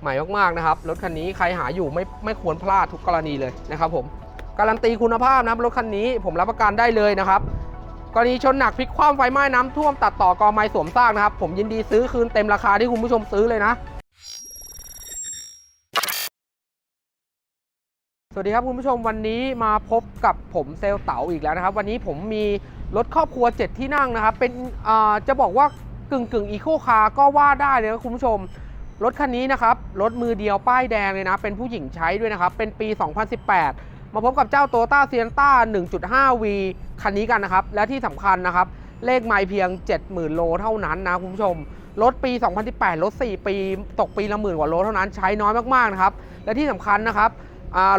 ใหม่มากๆนะครับ รถคันนี้ใครหาอยู่ไม่ไม่ควรพลาดทุกกรณีเลยนะครับผมการันตีคุณภาพนะรถคันนี้ผมรับประกันได้เลยนะครับกรณีชนหนักพลิกคว่ำไฟไหม้น้ำท่วมตัดต่อกอไม้สวมซากนะครับ ผมยินดีซื้อคืนเต็มราคาที่คุณผู้ชมซื้อเลยนะ สวัสดีครับคุณผู้ชมวันนี้มาพบกับผมเซลเต๋าอีกแล้วนะครับ วันนี้ผมมีรถครอบครัว 7 ที่นั่งนะครับ เป็นอ่าจะบอกว่ากึ่งกึ่งอีโคคาร์ก็ว่าได้เลยนะคุณผู้ชม รถคันนี้นะครับ รถมือเดียวป้ายแดงเลยนะ เป็นผู้หญิงใช้ด้วยนะครับ เป็นปี 2018 มาพบกับเจ้า t o y o t a s i e n t a 1.5V คันนี้กันนะครับ และที่สำคัญนะครับ เลขไมล์เพียง 70,000 โลเท่านั้นนะคุณผู้ชม รถปี 2018 รถ 4 ปี ตกปีละหมื่นกว่าโลเท่านั้น ใช้น้อยมากๆนะครับ และที่สำคัญนะครับ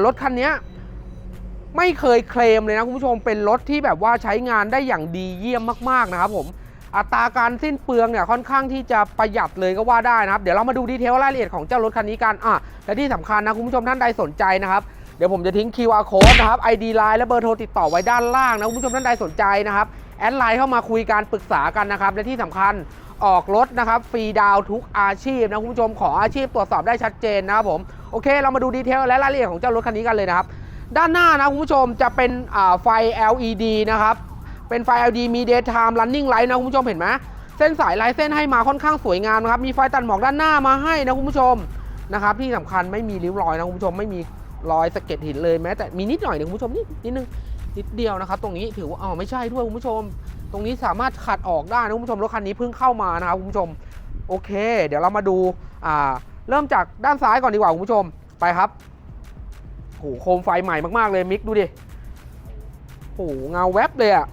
รถคันนี้ไม่เคยเคลมเลยนะคุณผู้ชม เป็นรถที่แบบว่าใช้งานได้อย่างดีเยี่ยมมากๆนะครับผม อัตราการสิ้นเปลืองเนี่ยค่อนข้างที่จะประหยัดเลยก็ว่าได้นะครับ เดี๋ยวเรามาดูดีเทลรายละเอียดของเจ้ารถคันนี้กันอะและที่สำคัญนะคุณผู้ชมท่านใดสนใจนะครับเดี๋ยวผมจะทิ้ง QR code นะครับ ID Line และเบอร์โทรติดต่อไว้ด้านล่างนะคุณผู้ชมท่านใดสนใจนะครับแอดไลน์เข้ามาคุยการปรึกษากันนะครับและที่สำคัญออกรถนะครับฟรีดาวทุกอาชีพนะคุณผู้ชมขออาชีพตรวจสอบได้ชัดเจนนะครับผมโอเค เรามาดูดีเทลและรายละเอียดของเจ้ารถคันนี้กันเลยนะครับ ด้านหน้านะคุณผู้ชมจะเป็นไฟ LED นะครับ เป็นไฟ LED มี daytime running light นะคุณผู้ชมเห็นไหมเส้นสายลายเส้นให้มาค่อนข้างสวยงามนะครับ มีไฟตัดหมอกด้านหน้ามาให้นะคุณผู้ชมนะครับที่สำคัญไม่มีริ้วรอยนะคุณผู้ชมไม่มีรอยสะเก็ดหินเลยแม้แต่มีนิดหน่อยนึงคุณผู้ชมนิดนิดนึงนิดเดียวนะครับ ตรงนี้ถือว่าอ๋อไม่ใช่ด้วยคุณผู้ชม ตรงนี้สามารถขัดออกได้นะคุณผู้ชมรถคันนี้เพิ่งเข้ามานะครับคุณผู้ชมโอเค เดี๋ยวเรามาดูอ่าเริ่มจากด้านซ้ายก่อนดีกว่าคุณผู้ชมไปครับโหโคมไฟใหม่มากๆเลยมิกดูดิโหเงาแวบเลยอะ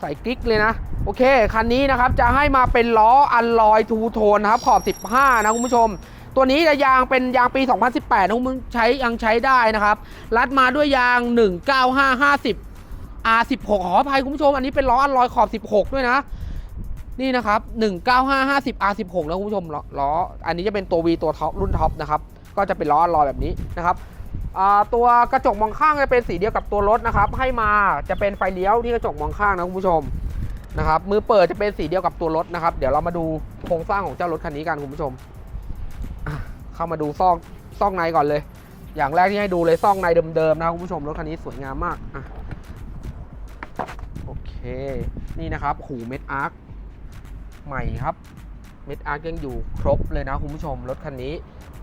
ใส่กิ๊กเลยนะ โอเค คันนี้นะครับจะให้มาเป็นล้ออัลลอยทูโทนครับขอบ 15 นะคุณผู้ชม ตัวนี้จะยางเป็นยางปี 2018 นะคุณผู้ชมใช้ยังใช้ได้นะครับ รัดมาด้วยยาง 19550 R16 ขออภัยคุณผู้ชม อันนี้เป็นล้ออัลลอยขอบ 16 ด้วยนะ นี่นะครับ 19550 R16 นะคุณผู้ชมล้อ อันนี้จะเป็นตัว V ตัวท็อปรุ่นท็อปนะครับ ก็จะเป็นล้ออัลลอยแบบนี้นะครับ ตัวกระจกมองข้างจะเป็นสีเดียวกับตัวรถนะครับ ให้มาจะเป็นไฟเลี้ยวที่กระจกมองข้างนะคุณผู้ชมนะครับมือเปิดจะเป็นสีเดียวกับตัวรถนะครับ เดี๋ยวเรามาดูโครงสร้างของเจ้ารถคันนี้กันคุณผู้ชม เข้ามาดูซอกซอกในก่อนเลย อย่างแรกที่ให้ดูเลยซอกในเดิมๆนะคุณผู้ชมรถคันนี้สวยงามมากอะโอเค นี่นะครับหูเม็ดอาร์คใหม่ครับเม็ดอาร์คยังอยู่ครบเลยนะคุณผู้ชมรถคันนี้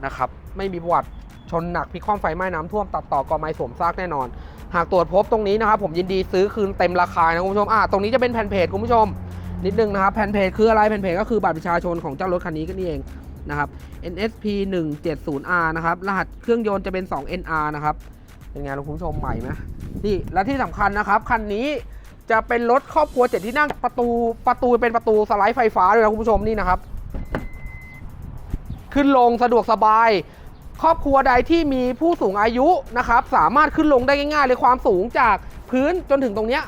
นะครับ ไม่มีประวัติ ชนหนักพิกคว่ำไฟไหม้น้ำท่วมตัดต่อกอไม้สวมซากแน่นอน หากตรวจพบตรงนี้นะครับผมยินดีซื้อคืนเต็มราคานะคุณผู้ชมอะตรงนี้จะเป็นแผ่นเพจคุณผู้ชม นิดนึงนะครับแผ่นเพจคืออะไรแผ่นเพจก็คือบัตรประชาชนของเจ้ารถคันนี้ก็นี่เองนะครับ NSP 170R นะครับรหัสเครื่องยนต์จะเป็น 2NR นะครับเป็นไงคุณผู้ชมใหม่ไหมนี่และที่สำคัญนะครับคันนี้จะเป็นรถครอบครัวเจ็ดที่นั่งประตูประตูเป็นประตูสไลด์ไฟฟ้าด้วยนะคุณผู้ชมนี่นะครับ ขึ้นลงสะดวกสบาย ครอบครัวใดที่มีผู้สูงอายุนะครับสามารถขึ้นลงได้ง่ายๆเลยความสูงจากพื้นจนถึงตรงเนี้ย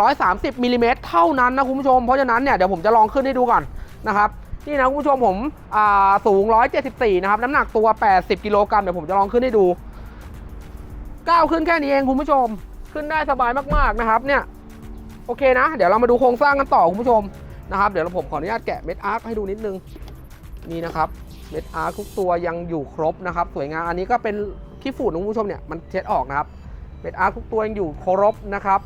330มิลลิเมตรเท่านั้นนะคุณผู้ชม เพราะฉะนั้นเนี่ยเดี๋ยวผมจะลองขึ้นให้ดูก่อนนะครับนี่นะคุณผู้ชมผมสูง 174 นะครับ น้ำหนักตัว 80 กิโลกรัมเดี๋ยวผมจะลองขึ้นให้ดูก้าวขึ้นแค่นี้เองคุณผู้ชม ขึ้นได้สบายมากๆนะครับเนี่ยโอเคนะ เดี๋ยวเรามาดูโครงสร้างกันต่อคุณผู้ชมนะครับ เดี๋ยวผมขออนุญาตแกะเม็ดอาร์คให้ดูนิดนึงนี่นะครับ เม็ดอาร์ทุกตัวยังอยู่ครบนะครับ สวยงาม อันนี้ก็เป็นขี้ฝุ่นคุณผู้ชมเนี่ยมันเช็ดออกนะครับ เม็ดอาร์ทุกตัวยังอยู่ครบนะครับ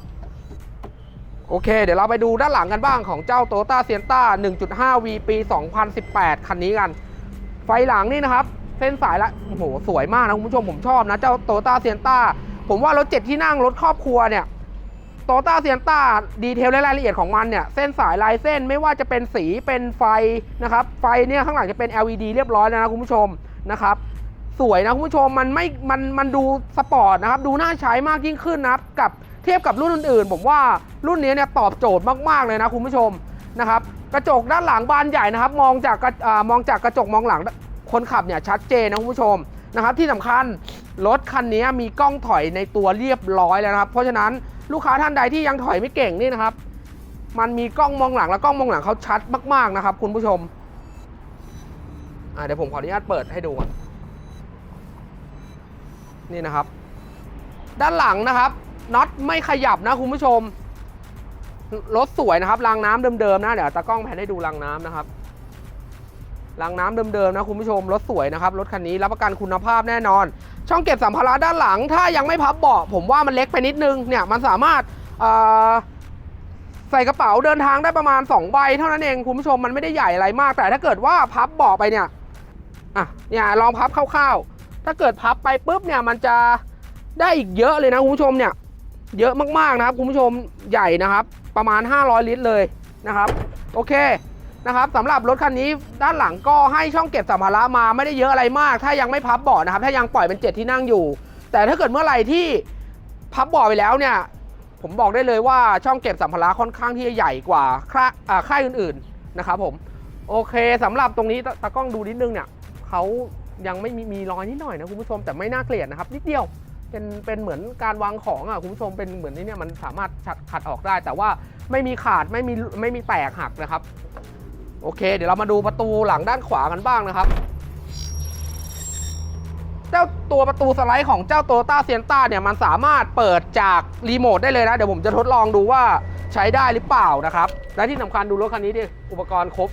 โอเค เดี๋ยวเราไปดูด้านหลังกันบ้างของเจ้า t o y o t a s i e n t a 1.5V ปี 2018 คันนี้กัน ไฟหลังนี่นะครับ เส้นสายละโอ้โห สวยมากนะคุณผู้ชมผมชอบนะ เจ้า t o y o t a s i e n t a ผมว่ารถเจ็ดที่นั่งรถครอบครัวเนี่ย โตต้าเซียนต้าดีเทลและรายละเอียดของมันเนี่ย เส้นสายลายเส้นไม่ว่าจะเป็นสีเป็นไฟนะครับ ไฟเนี่ยข้างหลังจะเป็น LED เรียบร้อยแล้วนะคุณผู้ชมนะครับ สวยนะคุณผู้ชมมันไม่ มัน มันดูสปอร์ตนะครับ ดูน่าใช้มากยิ่งขึ้นนะครับ กับเทียบกับรุ่นอื่นๆ ผมว่ารุ่นนี้เนี่ยตอบโจทย์มากๆเลยนะคุณผู้ชมนะครับ กระจกด้านหลังบานใหญ่นะครับ มองจากกระอ่ามองจากกระจกมองหลังคนขับเนี่ยชัดเจนนะคุณผู้ชม นะครับที่สำคัญรถคันนี้มีกล้องถอยในตัวเรียบร้อยแล้วนะครับ เพราะฉะนั้นลูกค้าท่านใดที่ยังถอยไม่เก่งนี่นะครับ มันมีกล้องมองหลังและกล้องมองหลังเขาชัดมาก ๆนะครับ คุณผู้ชมเดี๋ยวผมขออนุญาตเปิดให้ดูก่อนนี่นะครับ ด้านหลังนะครับน็อตไม่ขยับนะคุณผู้ชมรถสวยนะครับรางน้ำเดิมๆนะเดี๋ยวตากล้องแพนให้ดูรางน้ำนะครับ รางน้ำเดิมๆนะคุณผู้ชมรถสวยนะครับรถคันนี้รับประกันคุณภาพแน่นอน ช่องเก็บสัมภาระด้านหลัง ถ้ายังไม่พับเบาะผมว่ามันเล็กไปนิดนึงเนี่ยมันสามารถใส่กระเป๋าเดินทางได้ประมาณ 2 ใบเท่านั้นเองคุณผู้ชมมันไม่ได้ใหญ่อะไรมาก แต่ถ้าเกิดว่าพับเบาะไปเนี่ยอะเนี่ยลองพับคร่าวๆ ถ้าเกิดพับไปปุ๊บเนี่ยมันจะได้อีกเยอะเลยนะคุณผู้ชมเนี่ยเยอะมากๆนะครับคุณผู้ชมใหญ่นะครับ ประมาณ 500 ลิตรเลยนะครับ โอเค นะครับสำหรับรถคันนี้ด้านหลังก็ให้ช่องเก็บสัมภาระมาไม่ได้เยอะอะไรมาก ถ้ายังไม่พับเบาะนะครับ ถ้ายังปล่อยเป็นเจ็ดที่นั่งอยู่ แต่ถ้าเกิดเมื่อไหร่ที่พับเบาะไปแล้วเนี่ย ผมบอกได้เลยว่าช่องเก็บสัมภาระค่อนข้างที่จะใหญ่กว่าค่ายอ่าค่ายอื่นๆนะครับผมโอเคสำหรับตรงนี้ตาตากล้องดูนิดนึงเนี่ยเขายังไม่มีมีรอยนิดหน่อยนะคุณผู้ชมแต่ไม่น่าเกลียดนะครับนิดเดียวเป็นเป็นเหมือนการวางของอะคุณผู้ชมเป็นเหมือนนี่เนี่ยมันสามารถขัดออกได้ แต่ว่าไม่มีขาดไม่มีไม่มีแตกหักนะครับ โอเค เดี๋ยวเรามาดูประตูหลังด้านขวากันบ้างนะครับ เจ้าตัวประตูสไลด์ของเจ้าโตต้าเซียนต้าเนี่ยมันสามารถเปิดจากรีโมทได้เลยนะ เดี๋ยวผมจะทดลองดูว่าใช้ได้หรือเปล่านะครับ และที่สำคัญดูรถคันนี้ดิ อุปกรณ์ครบ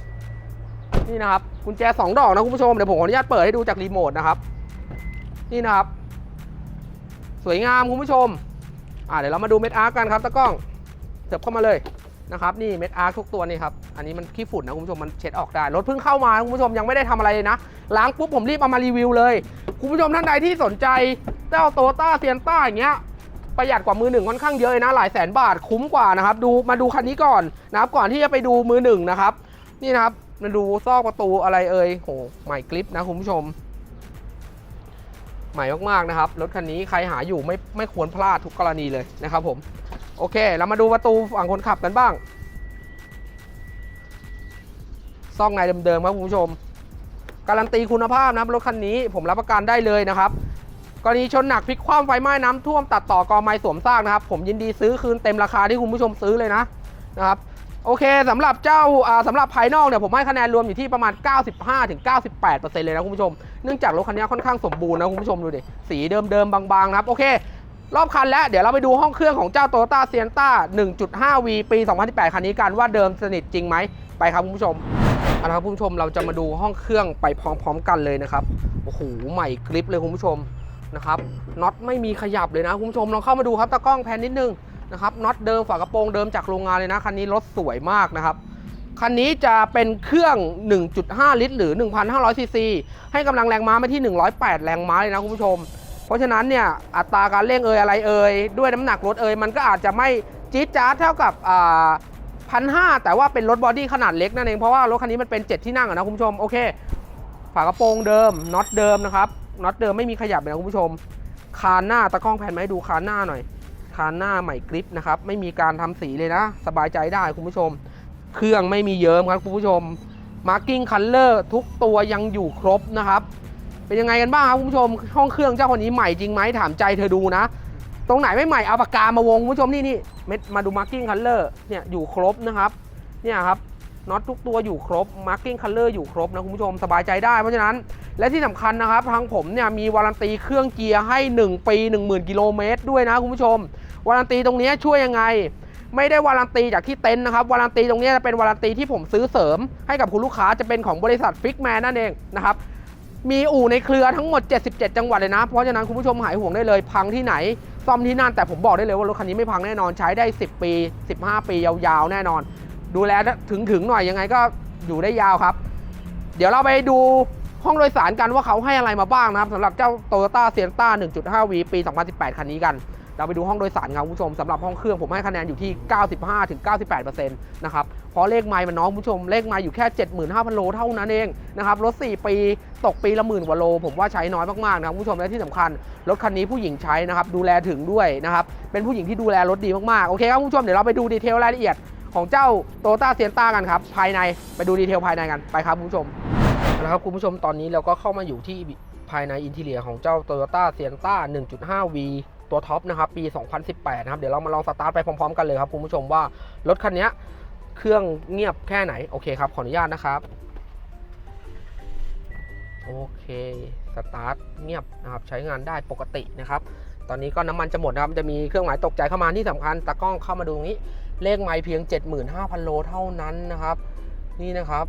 นี่นะครับกุญแจสองดอกนะคุณผู้ชม เดี๋ยวผมขออนุญาตเปิดให้ดูจากรีโมทนะครับ นี่นะครับ สวยงามคุณผู้ชม อ่าเดี๋ยวเรามาดูเม็ดอาร์กันครับตะกล้องเถิบเข้ามาเลย นะครับนี่เม็ดอาร์ทุกตัวนี่ครับอันนี้มันขี้ฝุ่นนะคุณผู้ชมมันเช็ดออกได้รถเพิ่งเข้ามาคุณผู้ชมยังไม่ได้ทำอะไรเลยนะล้างปุ๊บผมรีบเอามารีวิวเลย คุณผู้ชมท่านใดที่สนใจเจ้าโตต้าเซียนต้าอย่างเงี้ยประหยัดกว่ามือหนึ่งค่อนข้างเยอะนะหลายแสนบาทคุ้มกว่านะครับดูมาดูคันนี้ก่อนนะครับก่อนที่จะไปดูมือหนึ่งนะครับนี่นะครับมาดูซอกประตูอะไรเอ่ยโหใหม่กริปนะคุณผู้ชม ใหม่มากๆนะครับรถคันนี้ใครหาอยู่ไม่ไม่ควรพลาดทุกกรณีเลยนะครับผม โอเค เรามาดูประตูฝั่งคนขับกันบ้างซองในเดิมๆครับคุณผู้ชม การันตีคุณภาพนะรถคันนี้ผมรับประกันได้เลยนะครับกรณีชนหนักพลิกคว่ำไฟไหม้น้ำท่วมตัดต่อกอไม้สวมซากนะครับ ผมยินดีซื้อคืนเต็มราคาที่คุณผู้ชมซื้อเลยนะนะครับโอเคสำหรับเจ้าอ่าสำหรับภายนอกเนี่ยผมให้คะแนนรวมอยู่ที่ประมาณ 95-98%เลยนะคุณผู้ชม เนื่องจากรถคันนี้ค่อนข้างสมบูรณ์นะคุณผู้ชมดูดิสีเดิมๆบางๆนะครับโอเค รอบคันแล้วเดี๋ยวเราไปดูห้องเครื่องของเจ้า Toyota Sienna 1.5V ปี 2018 คันนี้กันว่าเดิมสนิทจริงไหมไปครับคุณผู้ชมเอาละครับคุณผู้ชมเราจะมาดูห้องเครื่องไปพร้อมๆกันเลยนะครับโอ้โหใหม่กริปเลยคุณผู้ชมนะครับน็อตไม่มีขยับเลยนะคุณผู้ชมลองเข้ามาดูครับตากล้องแพนนิดนึงนะครับน็อตเดิมฝากระโปรงเดิมจากโรงงานเลยนะคันนี้รถสวยมากนะครับคันนี้จะเป็นเครื่อง 1.5 ลิตร หรือ 1,500ซีซีให้กำลังแรงม้ามาที่ 108 แรงม้าเลยนะคุณผู้ชม เพราะฉะนั้นเนี่ยอัตราการเร่งเอยอะไรเอยด้วยน้ำหนักรถเอยมันก็อาจจะไม่จี๊ดจ๊าดเท่ากับพันห้าแต่ว่าเป็นรถบอดี้ขนาดเล็กนั่นเองเพราะว่ารถคันนี้มันเป็น 7 ที่นั่งอะนะคุณผู้ชมโอเคฝากระโปรงเดิมน็อตเดิมนะครับน็อตเดิมไม่มีขยับเลยนะคุณผู้ชม คานหน้าตะกล้องแผ่นไหมาให้ดูคานหน้าหน่อย คานหน้าใหม่กริปนะครับไม่มีการทำสีเลยนะ สบายใจได้คุณผู้ชม เครื่องไม่มีเยิ้มครับคุณผู้ชมมาร์กิ้งคัลเลอร์ทุกตัวยังอยู่ครบนะครับ เป็นยังไงกันบ้างครับคุณผู้ชมห้องเครื่องเจ้าคนนี้ใหม่จริงไหมถามใจเธอดูนะ ตรงไหนไม่ใหม่เอาปากกามาวงคุณผู้ชมนี่นี่เม็ดมาดูมาร์กิ้งคัลเลอร์เนี่ยอยู่ครบนะครับเนี่ยครับน็อตทุกตัวอยู่ครบมาร์กิ้งคัลเลอร์อยู่ครบนะคุณผู้ชมสบายใจได้เพราะฉะนั้น และที่สำคัญนะครับ ทางผมเนี่ยมีวารันตีเครื่องเกียร์ให้ 1 ปี 10,000 กิโลเมตรด้วยนะคุณผู้ชม วารันตีตรงนี้ช่วยยังไง ไม่ได้วารันตีจากที่เต็นท์นะครับ วารันตีตรงนี้จะเป็นวารันตีที่ผมซื้อเสริม ให้กับคุณลูกค้าจะเป็นของบริษัทฟิกแมนนั่นเองนะครับ มีอู่ในเครือทั้งหมด 77 จังหวัดเลยนะ เพราะฉะนั้นคุณผู้ชมหายห่วงได้เลย พังที่ไหน ซ่อมที่นั่น แต่ผมบอกได้เลยว่ารถคันนี้ไม่พังแน่นอน ใช้ได้ 10 ปี 15 ปียาวๆ แน่นอน ดูแลถึงๆหน่อยยังไงก็อยู่ได้ยาวครับ เดี๋ยวเราไปดูห้องโดยสารกันว่าเขาให้อะไรมาบ้างนะครับสำหรับเจ้า Toyota Sienna 1.5V ปี 2018 คันนี้กัน เราไปดูห้องโดยสารครับคุณผู้ชมสำหรับห้องเครื่องผมให้คะแนนอยู่ที่ 95-98%นะครับเพราะเลขไมล์มันน้องคุณผู้ชมเลขไมล์อยู่แค่ 75,000โลเท่านั้นเองนะครับรถ 4 ปี ตกปีละหมื่นกว่าโล ผมว่าใช้น้อยมากๆนะคุณผู้ชมและที่สำคัญ รถคันนี้ผู้หญิงใช้นะครับดูแลถึงด้วยนะครับเป็นผู้หญิงที่ดูแลรถดีมากๆโอเคครับคุณผู้ชมเดี๋ยวเราไปดูดีเทลรายละเอียดของเจ้าโตโยต้าเซียนต้ากันครับภายในไปดูดีเทลภายในกันไปครับคุณผู้ชมเอาละครับคุณผู้ชมตอนนี้เราก็เข้ามาอยู่ที่ภายในอินทีเรียของเจ้า Toyota Sienna 1.5V ตัวท็อปนะครับปี 2018 นะครับ เดี๋ยวเรามาลองสตาร์ทไปพร้อมๆกันเลยครับคุณผู้ชมว่ารถคันนี้เครื่องเงียบแค่ไหน โอเคครับ ขออนุญาตนะครับ โอเคสตาร์ทเงียบนะครับใช้งานได้ปกตินะครับ ตอนนี้ก็น้ำมันจะหมดนะครับจะมีเครื่องหมายตกใจเข้ามาที่สำคัญตากล้องเข้ามาดูงนี้เลขไมล์เพียง 75,000 โลเท่านั้นนะครับ นี่นะครับ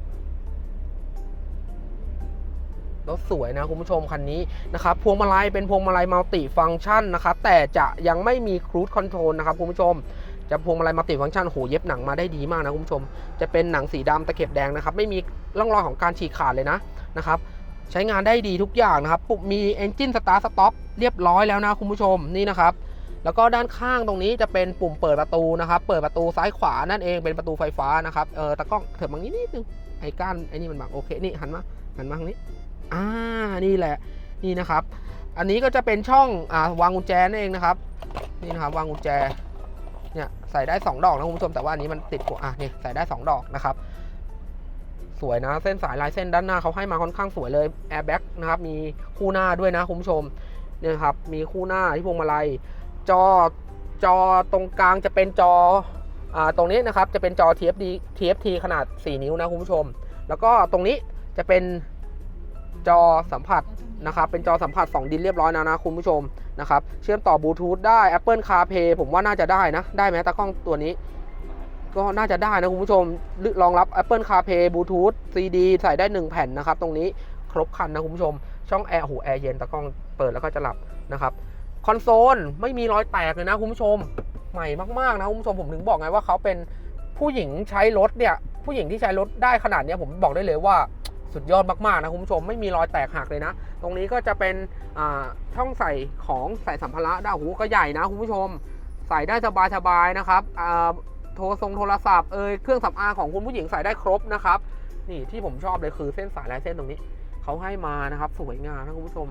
รถสวยนะคุณผู้ชมคันนี้นะครับพวงมาลัยเป็นพวงมาลัยมัลติฟังก์ชันนะครับแต่จะยังไม่มีครู i คอนโทรลนะครับคุณผู้ชม จะพวงมาลัยมัลติฟังก์ชันโหเย็บหนังมาได้ดีมากนะคุณผู้ชม จะเป็นหนังสีดำตะเข็บแดงนะครับ ไม่มีร่องรอยของการฉีกขาดเลยนะนะครับ ใช้งานได้ดีทุกอย่างนะครับปุ่มมี Engine Start Stop เรียบร้อยแล้วนะคุณผู้ชมนี่นะครับ แล้วก็ด้านข้างตรงนี้จะเป็นปุ่มเปิดประตูนะครับ เปิดประตูซ้ายขวานั่นเองเป็นประตูไฟฟ้านะครับเออตะกล้องเถิบมานิดนิดนึงไอ้ก้านไอ้นี่มันบังโอเคนี่หันมาหันมาทางนี้อ่านี่แหละนี่นะครับ อันนี้ก็จะเป็นช่องอ่าวางกุญแจนั่นเองนะครับ นี่นะครับวางกุญแจเนี่ยใส่ได้ 2 ดอกนะคุณผู้ชมแต่ว่าอันนี้มันติดหัวอะนี่ใส่ได้ 2 ดอกนะครับ สวยนะ เส้นสายลายเส้นด้านหน้าเขาให้มาค่อนข้างสวยเลยแอร์แบ็กนะครับ มีคู่หน้าด้วยนะคุณผู้ชมเนี่ยครับ มีคู่หน้าที่พวงมาลัย จอจอตรงกลางจะเป็นจออ่าตรงนี้นะครับ จะเป็นจอ TFT TFT ขนาด 4 นิ้วนะคุณผู้ชม แล้วก็ตรงนี้จะเป็นจอสัมผัสนะครับ เป็นจอสัมผัส 2 ดินเรียบร้อยนะนะคุณผู้ชมนะครับ เชื่อมต่อบลูทูธได้ Apple CarPlay ผมว่าน่าจะได้นะ ได้ไหมตากล้องตัวนี้ ก็น่าจะได้นะคุณผู้ชมรองรับ Apple CarPlay Bluetooth CD ใส่ได้ 1 แผ่นนะครับ ตรงนี้ครบครันนะคุณผู้ชม ช่องแอร์หูแอร์เย็นตากล้องเปิดแล้วก็จะหลับนะครับคอนโซลไม่มีรอยแตกเลยนะคุณผู้ชมใหม่มากๆนะคุณผู้ชมผมถึงบอกไงว่าเขาเป็นผู้หญิงใช้รถเนี่ยผู้หญิงที่ใช้รถได้ขนาดนี้ผมบอกได้เลยว่าสุดยอดมากๆนะคุณผู้ชมไม่มีรอยแตกหักเลยนะ ตรงนี้ก็จะเป็นอ่าช่องใส่ของใส่สัมภาระได้โอ้โหก็ใหญ่นะคุณผู้ชม ใส่ได้สบายๆนะครับอ่า โทรทรงโทรศัพท์เอยเครื่องสำอางของคุณผู้หญิงใส่ได้ครบนะครับนี่ที่ผมชอบเลยคือเส้นสายลายเส้นตรงนี้เขาให้มานะครับสวยงามนะคุณผู้ชม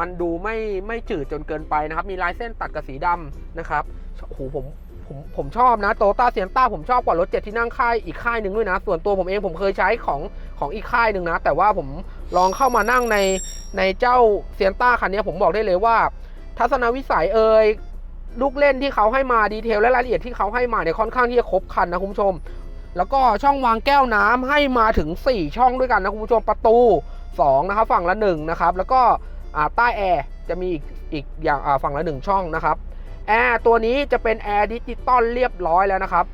มันดูไม่ไม่จืดจนเกินไปนะครับ มีลายเส้นตัดกับสีดำนะครับโอ้โหผมผมผมชอบนะโตต้าเซียนต้าผมชอบกว่ารถเจ็ดที่นั่งค่ายอีกค่ายหนึ่งด้วยนะ ส่วนตัวผมเองผมเคยใช้ของของอีกค่ายหนึ่งนะ แต่ว่าผมลองเข้ามานั่งในในเจ้าเซียนต้าคันนี้ผมบอกได้เลยว่า ทัศนวิสัยเอ่ย ลูกเล่นที่เขาให้มาดีเทลและรายละเอียดที่เขาให้มาเนี่ยค่อนข้างที่จะครบครันนะคุณผู้ชม แล้วก็ช่องวางแก้วน้ำให้มาถึง 4 ช่องด้วยกันนะคุณผู้ชมประตู2นะครับฝั่งละ1นะครับแล้วก็ใต้แอร์จะมีอีกอีกอย่างฝั่งละหนึ่งช่องนะครับแอร์ตัวนี้จะเป็นแอร์ดิจิตอลเรียบร้อยแล้วนะครับ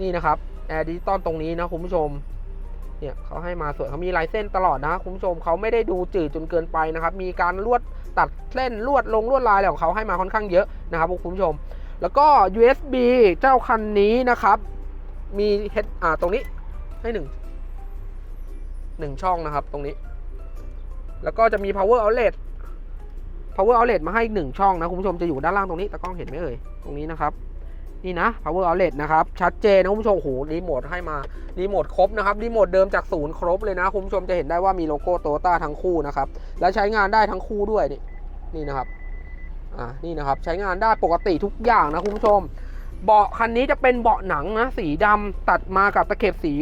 นี่นะครับแอร์ดิจิตอลตรงนี้นะคุณผู้ชม เนี่ยเขาให้มาสวยเขามีลายเส้นตลอดนะคุณผู้ชมเขาไม่ได้ดูจืดจนเกินไปนะครับ มีการลวดตัดเส้นลวดลงลวดลายอะไรของเขาให้มาค่อนข้างเยอะนะครับคุณผู้ชม แล้วก็ USB เจ้าคันนี้นะครับ มีเฮดอ่าตรงนี้ให้หนึ่งหนึ่งช่องนะครับตรงนี้ แล้วก็จะมี power outlet power outlet มาให้อีกหนึ่งช่องนะคุณผู้ชมจะอยู่ด้านล่างตรงนี้ตะกล้องเห็นไหมเอ่ยตรงนี้นะครับ นี่นะ power outlet นะครับ ชัดเจนนะคุณผู้ชมโหรีโมทให้มารีโมทครบนะครับรีโมทเดิมจากศูนย์ครบเลยนะคุณผู้ชมจะเห็นได้ว่ามีโลโก้โตต้าทั้งคู่นะครับ และใช้งานได้ทั้งคู่ด้วยนี่นี่นะครับอ่านี่นะครับ ใช้งานได้ปกติทุกอย่างนะคุณผู้ชม เบาะคันนี้จะเป็นเบาะหนังนะสีดำตัดมากับตะเข็บสี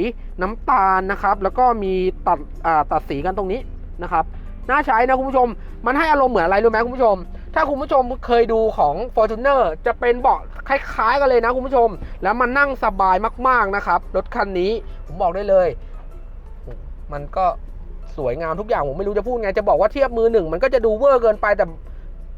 น้ำตาลนะครับ แล้วก็มีตัดอ่าตัดสีกันตรงนี้นะครับน่าใช้นะคุณผู้ชม มันให้อารมณ์เหมือนอะไรรู้ไหมคุณผู้ชม ถ้าคุณผู้ชมเคยดูของ Fortuner จะเป็นเบาะคล้ายๆกันเลยนะคุณผู้ชม แล้วมันนั่งสบายมากๆนะครับรถคันนี้ผมบอกได้เลย มันก็สวยงามทุกอย่างผมไม่รู้จะพูดไงจะบอกว่าเทียบมือหนึ่งมันก็จะดูเวอร์เกินไปแต่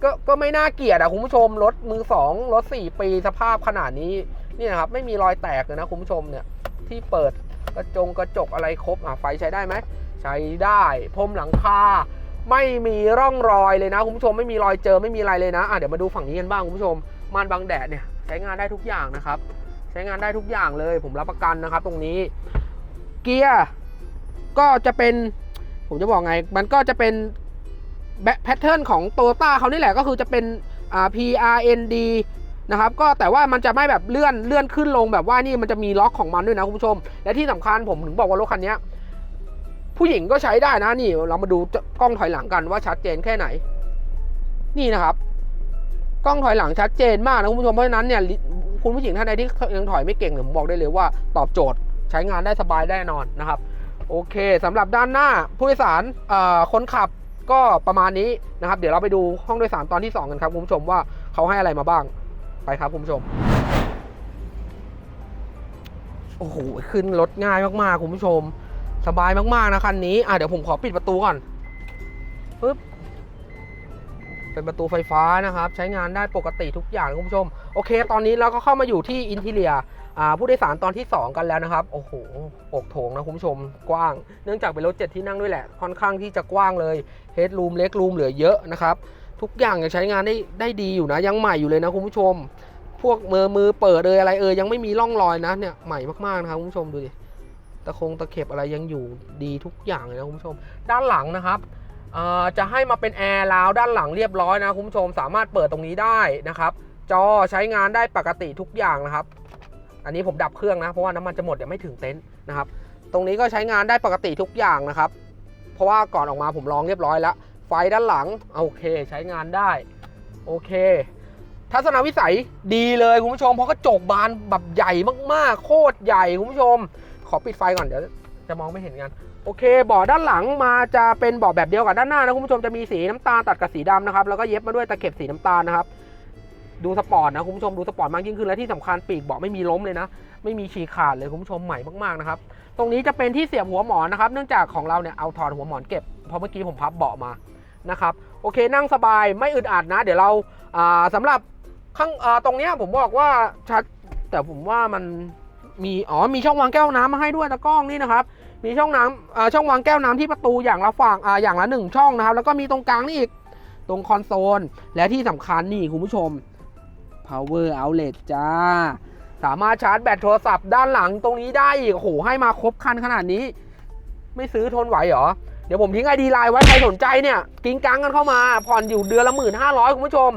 ก็ก็ไม่น่าเกลียดอะคุณผู้ชมรถมือสองรถสี่ปีสภาพขนาดนี้นี่นะครับไม่มีรอยแตกเลยนะคุณผู้ชมเนี่ยที่เปิดกระจงกระจกอะไรครบอะไฟใช้ได้ไหมใช้ได้พรมหลังคา ไม่มีร่องรอยเลยนะคุณผู้ชมไม่มีรอยเจอไม่มีอะไรเลยนะอะเดี๋ยวมาดูฝั่งนี้กันบ้างคุณผู้ชมม่านบังแดดเนี่ยใช้งานได้ทุกอย่างนะครับ ใช้งานได้ทุกอย่างเลย ผมรับประกันนะครับ ตรงนี้ เกียร์ก็จะเป็น ผมจะบอกไง มันก็จะเป็นแพทเทิร์นของโตโยต้าเขานี่แหละก็คือจะเป็นอ่า PRND นะครับก็แต่ว่ามันจะไม่แบบเลื่อนเลื่อนขึ้นลงแบบว่านี่มันจะมีล็อกของมันด้วยนะคุณผู้ชม และที่สำคัญผมถึงบอกว่ารถคันนี้ ผู้หญิงก็ใช้ได้นะนี่ เรามาดูกล้องถอยหลังกันว่าชัดเจนแค่ไหน นี่นะครับ กล้องถอยหลังชัดเจนมากนะคุณผู้ชมเพราะฉะนั้นเนี่ยคุณผู้หญิงท่านใดที่ยังถอยไม่เก่งเนี่ยผมบอกได้เลยว่าตอบโจทย์ใช้งานได้สบายแน่นอนนะครับ โอเคสำหรับด้านหน้าผู้โดยสารคนขับก็ประมาณนี้นะครับ เดี๋ยวเราไปดูห้องโดยสารตอนที่ 2 กันครับคุณผู้ชมว่าเขาให้อะไรมาบ้างไปครับคุณผู้ชม โอ้โหขึ้นรถง่ายมากๆคุณผู้ชม สบายมากๆนะคันนี้อะเดี๋ยวผมขอปิดประตูก่อนปึ๊บเป็นประตูไฟฟ้านะครับ ใช้งานได้ปกติทุกอย่างคุณผู้ชม โอเค ตอนนี้เราก็เข้ามาอยู่ที่อินทีเลียอ่าผู้โดยสารตอนที่ 2 กันแล้วนะครับ โอ้โหอกโถงนะคุณผู้ชมกว้าง เนื่องจากเป็นรถเจ็ดที่นั่งด้วยแหละ ค่อนข้างที่จะกว้างเลยเฮดรูมเล็กรูมเหลือเยอะนะครับ ทุกอย่างยังใช้งานได้ได้ดีอยู่นะ ยังใหม่อยู่เลยนะคุณผู้ชม พวกมือมือเปิดเอยอะไรเอยยังไม่มีร่องรอยนะเนี่ยใหม่มากๆนะครับคุณผู้ชมดูดิ ตะคงตะเข็บอะไรยังอยู่ดีทุกอย่างเลยนะคุณผู้ชม ด้านหลังนะครับจะให้มาเป็นแอร์ราวด้านหลังเรียบร้อยนะคุณผู้ชมสามารถเปิดตรงนี้ได้นะครับ จอใช้งานได้ปกติทุกอย่างนะครับ อันนี้ผมดับเครื่องนะเพราะว่าน้ำมันจะหมดเดี๋ยวไม่ถึงเต็นท์นะครับ ตรงนี้ก็ใช้งานได้ปกติทุกอย่างนะครับ เพราะว่าก่อนออกมาผมลองเรียบร้อยแล้ว ไฟด้านหลังโอเคใช้งานได้โอเค ทัศนวิสัยดีเลยคุณผู้ชมเพราะกระจกบานแบบใหญ่มากๆ โคตรใหญ่คุณผู้ชม ขอปิดไฟก่อนเดี๋ยวจะมองไม่เห็นกัน โอเคเบาะด้านหลังมาจะเป็นเบาะแบบเดียวกับด้านหน้านะคุณผู้ชมจะมีสีน้ำตาลตัดกับสีดำนะครับแล้วก็เย็บมาด้วยตะเข็บสีน้ำตาลนะครับดูสปอร์ตนะคุณผู้ชมดูสปอร์ตมากยิ่งขึ้นและที่สำคัญปีกเบาะไม่มีล้มเลยนะ ไม่มีฉีกขาดเลยคุณผู้ชมใหม่มากๆนะครับตรงนี้จะเป็นที่เสียบหัวหมอนนะครับ เนื่องจากของเราเนี่ยเอาถอดหัวหมอนเก็บเพราะเมื่อกี้ผมพับเบาะมานะครับโอเคนั่งสบายไม่อึดอัดนะ เดี๋ยวเราอ่าสำหรับข้างตรงเนี้ยผมบอกว่าชัดแต่ผมว่ามัน มีอ๋อมีช่องวางแก้วน้ำมาให้ด้วยตะกล้องนี่นะครับมีช่องน้ำอ่าช่องวางแก้วน้ำที่ประตูอย่างละฝั่งอ่าอย่างละหนึ่งช่องนะครับ แล้วก็มีตรงกลางนี่อีกตรงคอนโซล และที่สำคัญนี่คุณผู้ชม power outlet จ้า สามารถชาร์จแบตโทรศัพท์ด้านหลังตรงนี้ได้อีกโอ้โหให้มาครบคันขนาดนี้ ไม่ซื้อทนไหวเหรอ เดี๋ยวผมทิ้งไอดีไลน์ไว้ใครสนใจเนี่ย กิ้งกังกันเข้ามา ผ่อนอยู่เดือนละหมื่นห้าร้อยคุณผู้ชม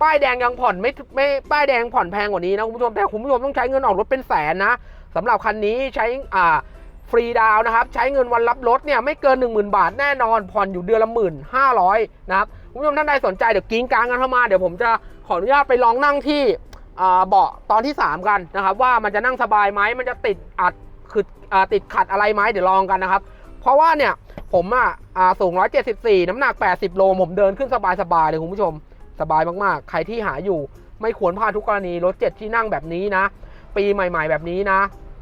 ป้ายแดงยังผ่อนไม่ไม่ป้ายแดงผ่อนแพงกว่านี้นะคุณผู้ชมแต่คุณผู้ชมต้องใช้เงินออกรถเป็นแสนนะสำหรับคันนี้ใช้อ่าฟรีดาวนะครับใช้เงินวันรับรถเนี่ยไม่เกิน 1 0,000 บาทแน่นอนผ่อนอยู่เดือนละหมื่นห้าร้อยนะครับคุณผู้ชมท่านใดสนใจเดี๋ยวกิ้งกลางกันเข้ามาเดี๋ยวผมจะขออนุญาตไปลองนั่งที่อ่าเบาะตอนที่ 3 กันนะครับ ว่ามันจะนั่งสบายไหมมันจะติดอัดคืออ่าติดขัดอะไรไหมเดี๋ยวลองกันนะครับ เพราะว่าเนี่ยผมอะอ่าสูง 174 น้ำหนัก 80 โลผมเดินขึ้นสบายๆเลยคุณผู้ชม สบายมากๆ ใครที่หาอยู่ไม่ควรพลาดทุกกรณีรถเจ็ดที่นั่งแบบนี้นะ ปีใหม่ ๆ แบบนี้นะ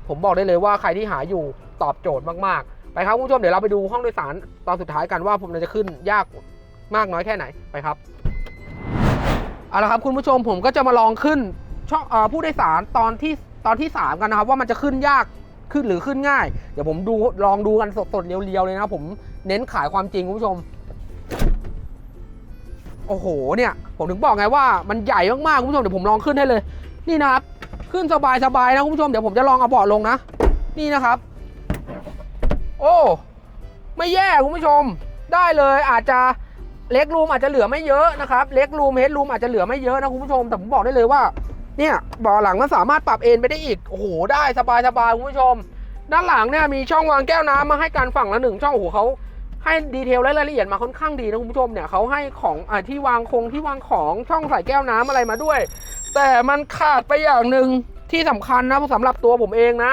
ผมบอกได้เลยว่าใครที่หาอยู่ตอบโจทย์มากๆ ไปครับคุณผู้ชมเดี๋ยวเราไปดูห้องโดยสารตอนสุดท้ายกันว่าผมจะขึ้นยากมากน้อยแค่ไหนไปครับเอาละครับคุณผู้ชมผมก็จะมาลองขึ้นช่องเออผู้โดยสารตอนที่ตอนที่ 3 กันนะครับ ว่ามันจะขึ้นยากขึ้นหรือขึ้นง่าย เดี๋ยวผมดูลองดูกันสดๆเรียวๆเลยนะผมเน้นขายความจริงคุณผู้ชม โอ้โหเนี่ยผมถึงบอกไงว่ามันใหญ่มากๆคุณผู้ชมเดี๋ยวผมลองขึ้นให้เลย นี่นะครับขึ้นสบายๆนะคุณผู้ชมเดี๋ยวผมจะลองเอาเบาะลงนะ นี่นะครับ โอ้ไม่แย่คุณผู้ชมได้เลยอาจจะเล็กรูมอาจจะเหลือไม่เยอะนะครับเล็กรูมเฮดรูมอาจจะเหลือไม่เยอะนะคุณผู้ชมแต่ผมบอกได้เลยว่า เนี่ยเบาะหลังมันสามารถปรับเอนไปได้อีกโอ้โหได้สบายๆคุณผู้ชม ด้านหลังเนี่ยมีช่องวางแก้วน้ำมาให้กันฝั่งละหนึ่งช่องโอ้โหเขา ให้ดีเทลและรายละเอียดมาค่อนข้างดีนะคุณผู้ชมเนี่ยเขาให้ของอที่วางคงที่วางของช่องใส่แก้วน้ำอะไรมาด้วย แต่มันขาดไปอย่างหนึ่งที่สำคัญนะสำหรับตัวผมเองนะ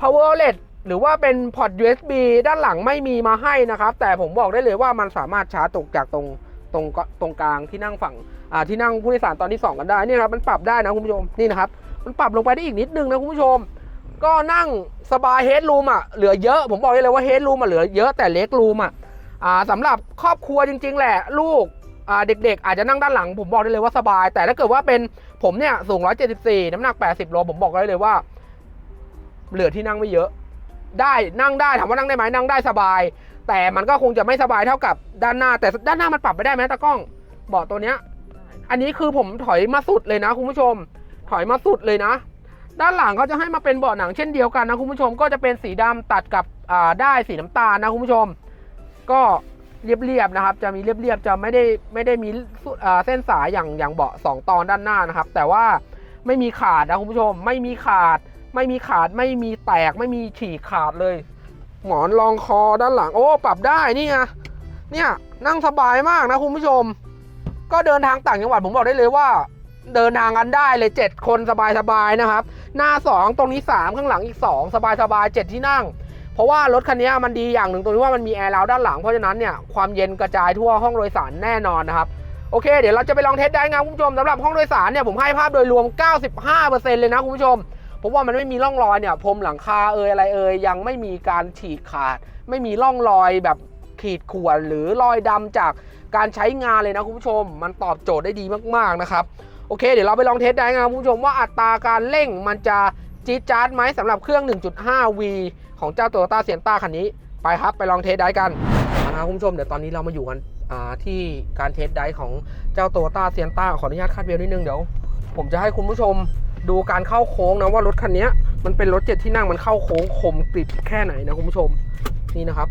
power outlet หรือว่าเป็นพอร์ต USB ด้านหลังไม่มีมาให้นะครับ แต่ผมบอกได้เลยว่ามันสามารถชาร์จตกจากตรงตรงตรงกลางที่นั่งฝั่งที่นั่งผู้โดยสารตอนที่ 2 กันได้นี่ครับมันปรับได้นะคุณผู้ชมนี่นะครับมันปรับลงไปได้อีกนิดนึงนะคุณผู้ชม ก็นั่งสบายเฮดรูมอะเหลือเยอะผมบอกได้เลยว่าเฮดรูมอะเหลือเยอะแต่เล็กรูมอะอ่าสำหรับครอบครัวจริง ๆ แหละ ลูกอ่าเด็กๆ อาจจะนั่งด้านหลัง ผมบอกได้เลยว่าสบาย แต่ถ้าเกิดว่าเป็นผมเนี่ยสูง 174 น้ำหนัก 80 โล ผมบอกได้เลยว่า เหลือที่นั่งไม่เยอะ ได้นั่งได้ถามว่านั่งได้ไหมนั่งได้สบาย แต่มันก็คงจะไม่สบายเท่ากับด้านหน้า แต่ด้านหน้ามันปรับไปได้ไหมตากล้องเบาะตัวเนี้ย อันนี้คือผมถอยมาสุดเลยนะคุณผู้ชม ถอยมาสุดเลยนะ ด้านหลังเขาจะให้มาเป็นเบาะหนังเช่นเดียวกันนะคุณผู้ชมก็จะเป็นสีดำตัดกับอ่าได้สีน้ำตาลนะคุณผู้ชม ก็เรียบๆนะครับ จะมีเรียบๆจะไม่ได้ไม่ได้มีอ่าเส้นสายอย่างอย่างเบาะสองตอนด้านหน้านะครับ แต่ว่าไม่มีขาดนะคุณผู้ชม ไม่มีขาด ไม่มีขาดไม่มีแตกไม่มีฉีกขาดเลย หมอนรองคอด้านหลังโอ้ปรับได้นี่ไงเนี่ยนั่งสบายมากนะคุณผู้ชม ก็เดินทางต่างจังหวัดผมบอกได้เลยว่า เดินทางกันได้เลย 7 คนสบายๆนะครับ หน้า 2 ตรงนี้ 3 ข้างหลังอีก 2 สบายๆ7ที่นั่ง เพราะว่ารถคันนี้มันดีอย่างหนึ่งตรงที่ว่ามันมีแอร์ราวด้านหลังเพราะฉะนั้นเนี่ยความเย็นกระจายทั่วห้องโดยสารแน่นอนนะครับโอเค เดี๋ยวเราจะไปลองเทสได้งานคุณผู้ชมสำหรับห้องโดยสารเนี่ยผมให้ภาพโดยรวม 95%เลยนะคุณผู้ชมเพราะว่ามันไม่มีร่องรอยเนี่ยพรมหลังคาเอยอะไรเอยยังไม่มีการฉีกขาด ไม่มีร่องรอยแบบขีดข่วนหรือรอยดำจากการใช้งานเลยนะคุณผู้ชม มันตอบโจทย์ได้ดีมากๆนะครับ โอเค เดี๋ยวเราไปลองเทสได้นะครับคุณผู้ชมว่าอัตราการเร่งมันจะจี๊ดจ๊าดไหมสำหรับเครื่อง 1.5V ของเจ้า Toyota s i e n t a คันนี้ ไปครับ ไปลองเทสได้กันนะครับคุณผู้ชมเดี๋ยวตอนนี้เรามาอยู่กันที่การเทสได้ของเจ้า Toyota s i e n t a ขออนุญาตคาดเบลนิดนึงเดี๋ยว ผมจะให้คุณผู้ชมดูการเข้าโค้งนะว่ารถคันนี้มันเป็นรถเจ็ดที่นั่งมันเข้าโค้งคมกริบแค่ไหนนะคุณผู้ชมนี่นะครับ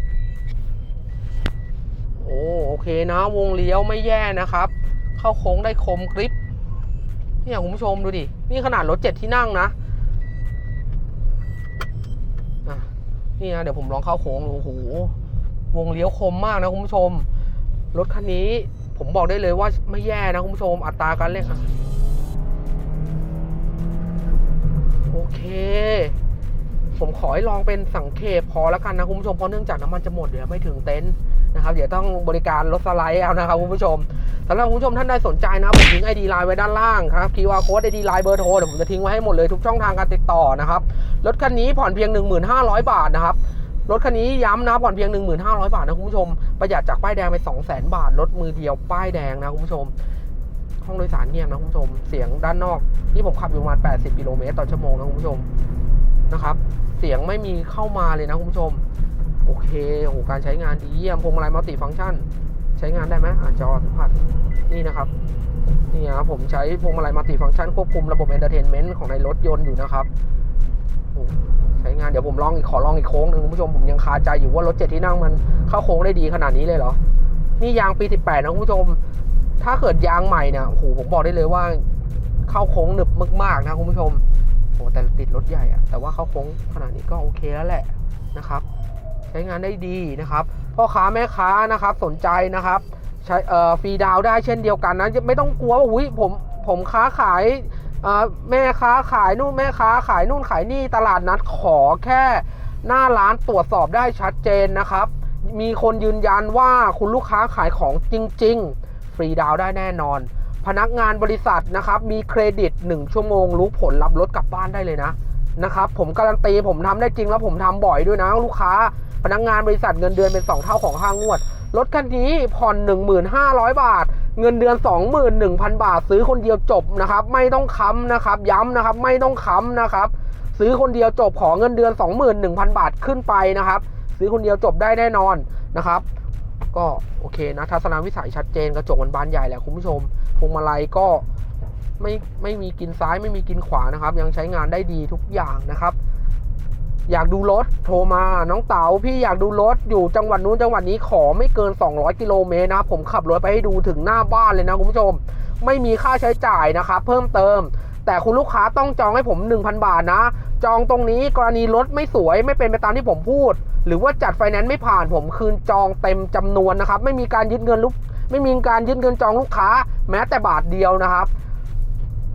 โอ้โอเคนะ วงเลี้ยวไม่แย่นะครับ เข้าโค้งได้คมกริบ เนี่ยคุณผู้ชมดูดิ นี่ขนาดรถเจ็ดที่นั่งนะนี่นะเดี๋ยวผมลองเข้าโค้งดูโอ้โหวงเลี้ยวคมมากนะคุณผู้ชม รถคันนี้ผมบอกได้เลยว่าไม่แย่นะคุณผู้ชม อัตราการเร่งโอเค ผมขอให้ลองเป็นสังเขปพอแล้วกันนะคุณผู้ชมเพราะเนื่องจากน้ำมันจะหมดเดี๋ยวไม่ถึงเต็นท์ นะครับเดี๋ยวต้องบริการรถสไลด์เอานะครับคุณผู้ชมสำหรับคุณผู้ชมท่านใดสนใจนะผมทิ้งไอดีไลน์ไว้ด้านล่างครับ QR code ไอดีไลน์เบอร์โทรเดี๋ยวผมจะทิ้งไว้ให้หมดเลยทุกช่องทางการติดต่อนะครับรถคันนี้ผ่อนเพียง 1500 บาทนะครับรถคันนี้ย้ำนะผ่อนเพียง 1500 บาทนะคุณผู้ชมประหยัดจากป้ายแดงไป 200,000 บาทรถมือเดียวป้ายแดงนะคุณผู้ชม ห้องโดยสารเงียบนะคุณผู้ชม เสียงด้านนอกนี่ผมขับอยู่ประมาณ 80 กิโลเมตรต่อชั่วโมงนะคุณผู้ชมนะครับ เสียงไม่มีเข้ามาเลยนะคุณผู้ชม โอเคโอ้โหการใช้งานดีเยี่ยมพวงมาลัยมัลติฟังก์ชัน ใช้งานได้ไหมอ่าจอสัมผัสนี่นะครับนี่นะครับผมใช้พวงมาลัยมัลติฟังก์ชันควบคุมระบบเอนเตอร์เทนเมนต์ของในรถยนต์อยู่นะครับใช้งานเดี๋ยวผมลองอีกขอลองอีกโค้งหนึ่งคุณผู้ชมผมยังคาใจอยู่ว่ารถเจ็ดที่นั่งมันเข้าโค้งได้ดีขนาดนี้เลยเหรอ นี่ยางปี 18 นะคุณผู้ชม ถ้าเกิดยางใหม่เนี่ยโอ้โหผมบอกได้เลยว่า เข้าโค้งหนึบมากๆนะคุณผู้ชมโอ้แต่ติดรถใหญ่อะแต่ว่าเข้าโค้งขนาดนี้ก็โอเคแล้วแหละนะครับ ช้งานได้ดีนะครับพ่อค้าแม่ค้านะครับสนใจนะครับใช้เออฟรีดาวได้เช่นเดียวกันนะไม่ต้องกลัวว่าอุ้ยผมผมค้าขายเอ่อแม่ค้าขายนู่นแม่ค้าขายนู่นขายนี่ตลาดนัดขอแค่หน้าร้านตรวจสอบได้ชัดเจนนะครับ มีคนยืนยันว่าคุณลูกค้าขายของจริง ๆ ฟรีดาวได้แน่นอน พนักงานบริษัทนะครับ มีเครดิต 1 ชั่วโมงรู้ผลรับรถกลับบ้านได้เลยนะ นะครับผมการันตีผมทำได้จริงแล้วผมทำบ่อยด้วยนะลูกค้าพนักงานบริษัทเงินเดือนเป็น 2 เท่าของห้างงวดรถคันนี้ผ่อน 1500 บาท เงินเดือน 21,000 บาท ซื้อคนเดียวจบนะครับ ไม่ต้องค้ำนะครับ ย้ำนะครับ ไม่ต้องค้ำนะครับ ซื้อคนเดียวจบขอเงินเดือน 21,000 บาทขึ้นไปนะครับ ซื้อคนเดียวจบได้แน่นอนนะครับ ก็โอเคนะทัศนวิสัยชัดเจนกระจกมันบานใหญ่แหละคุณผู้ชมพวงมาลัยก็ ไม่ไม่มีกินซ้ายไม่มีกินขวานะครับ ยังใช้งานได้ดีทุกอย่างนะครับ อยากดูรถโทรมาน้องเต๋าพี่อยากดูรถอยู่จังหวัดนู้นจังหวัดนี้ขอไม่เกิน 200 กิโลเมตรนะครับผมขับรถไปให้ดูถึงหน้าบ้านเลยนะคุณผู้ชม ไม่มีค่าใช้จ่ายนะครับ เพิ่มเติม แต่คุณลูกค้าต้องจองให้ผม 1,000 บาทนะ จองตรงนี้กรณีรถไม่สวยไม่เป็นไปตามที่ผมพูด หรือว่าจัดไฟแนนซ์ไม่ผ่านผมคืนจองเต็มจำนวนนะครับ ไม่มีการยึดเงินลูกไม่มีการยึดเงินจองลูกค้า แม้แต่บาทเดียวนะครับ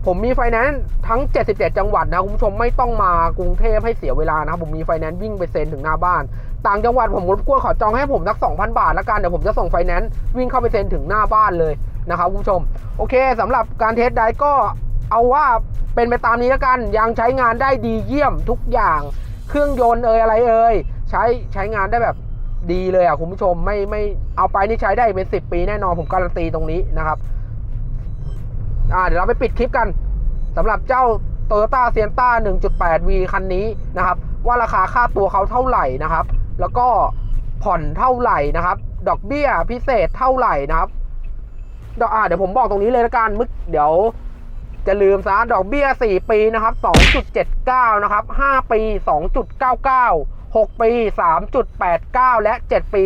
ผมมีไฟแนนซ์ทั้ง 77 จังหวัดนะคุณผู้ชมไม่ต้องมากรุงเทพให้เสียเวลานะครับผมมีไฟแนนซ์วิ่งไปเซ็นถึงหน้าบ้าน ต่างจังหวัดผมรบกวนขอจองให้ผมสัก 2,000 บาทล้วกันเดี๋ยวผมจะส่งไฟแนนซ์วิ่งเข้าไปเซ็นถึงหน้าบ้านเลยนะครับคุณผู้ชม โอเคสำหรับการเทสได้ก็เอาว่าเป็นไปตามนี้ล้วกันยังใช้งานได้ดีเยี่ยมทุกอย่าง เครื่องยนต์เอ่ยอะไรเอ่ยใช้ใช้งานได้แบบดีเลยอะคุณผู้ชมไม่ไม่เอาไปนี่ใช้ได้เป็น 10 ปีแน่นอนผมการันตีตรงนี้นะครับ อ่าเดี๋ยวเราไปปิดคลิปกันสำหรับเจ้า Toyota s i e n t a 1.8V คันนี้นะครับ ว่าราคาค่าตัวเขาเท่าไหร่นะครับ แล้วก็ผ่อนเท่าไหร่นะครับ ดอกเบี้ยพิเศษเท่าไหร่นะครับดอกอ่าเดี๋ยวผมบอกตรงนี้เลยละกันมึกเดี๋ยวจะลืมซะดอกเบี้ย 4 ปีนะครับ 2.79 นะครับ 5 ปี 2.99 6 ปี 3.89 และ 7 ปี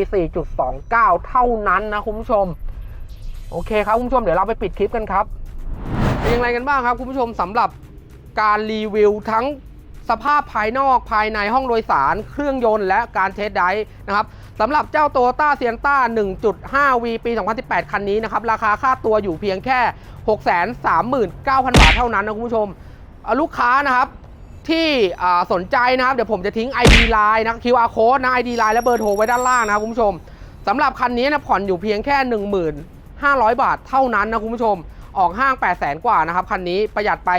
4.29 เท่านั้นนะคุณผู้ชม โอเคครับคุณผู้ชม เดี๋ยวเราไปปิดคลิปกันครับ เป็นยังไงกันบ้างครับคุณผู้ชมสำหรับการรีวิวทั้งสภาพภายนอกภายในห้องโดยสาร เครื่องยนต์และการเทสไดร์นะครับสำหรับเจ้า Toyota s i e n t a 1.5V ปี 2018 คันนี้นะครับ ราคาค่าตัวอยู่เพียงแค่ 639,000 บาทเท่านั้นนะคุณผู้ชม ลูกค้านะครับที่สนใจนะครับ เดี๋ยวผมจะทิ้ง ID Line นะ QR code นะ ID Line และเบอร์โทรไว้ด้านล่างนะครับคุณผู้ชมสำหรับคันนี้นะผ่อนอยู่เพียงแค่ 1500บาทเท่านั้นนะคุณผู้ชม ออกห้าง 8 0 0แสนกว่านะครับคันนี้ประหยัดไป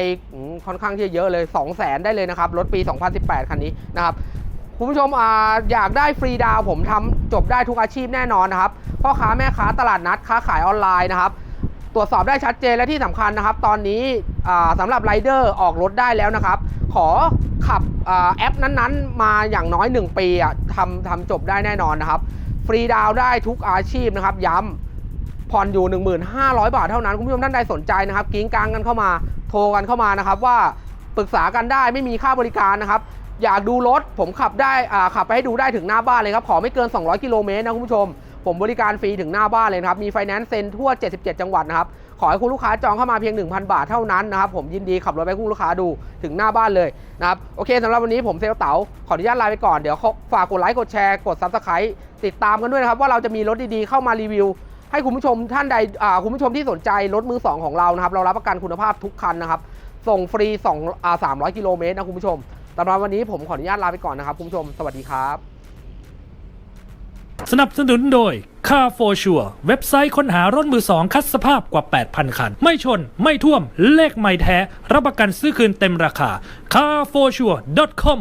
ค่อนข้างที่เยอะเลย 2 0 0แสนได้เลยนะครับรถปี 2018 คันนี้นะครับคุณผู้ชมออยากได้ฟรีดาวผมทำจบได้ทุกอาชีพแน่นอนนะครับพ่อค้าแม่ค้าตลาดนัดค้าขายออนไลน์นะครับตรวจสอบได้ชัดเจนและที่สำคัญนะครับ ตอนนี้สำหรับไรเดอร์ออกรถได้แล้วนะครับ ขอขับอแอปนั้นๆ มาอย่างน้อย 1 ปีทำทำจบได้แน่นอนนะครับ ฟรีดาวได้ทุกอาชีพนะครับย้ำ ผ่อนอยู่ 1500 บาทเท่านั้น คุณผู้ชมท่านใดสนใจนะครับ กิ้งกลางกันเข้ามา โทรกันเข้ามานะครับว่าปรึกษากันได้ไม่มีค่าบริการนะครับ อยากดูรถผมขับได้อ่าขับไปให้ดูได้ถึงหน้าบ้านเลยครับ ขอไม่เกิน 200 กิโลเมตรนะคุณผู้ชม ผมบริการฟรีถึงหน้าบ้านเลยครับ มีไฟแนนซ์เซ็นทั่ว 77 จังหวัดนะครับ ขอให้คุณลูกค้าจองเข้ามาเพียง 1,000 บาทเท่านั้นนะครับ ผมยินดีขับรถไปคุณลูกค้าดูถึงหน้าบ้านเลยนะครับ โอเคสำหรับวันนี้ผมเซลลเต๋าขออนุญาตลาไปก่อน เดี๋ยวฝากกดไลค์ กดแชร์ กด Subscribe ติดตามกันด้วยนะครับว่าเราจะมีรถดีๆเข้ามารีวิว ให้คุณผู้ชมท่านใดคุณผู้ชมที่สนใจรถมือสองของเรานะครับ เรารับประกันคุณภาพทุกคันนะครับ ส่งฟรี2อ่า300 กิโลเมตรนะคุณผู้ชมสำหรับวันนี้ผมขออนุญาตลาไปก่อนนะครับ คุณผู้ชม สวัสดีครับ สนับสนุนโดย Car for Sure เว็บไซต์ค้นหารถมือสองคัดสภาพกว่า 8,000 คัน ไม่ชน ไม่ท่วม เลขไม่แท้ รับประกันซื้อคืนเต็มราคา carforsure.com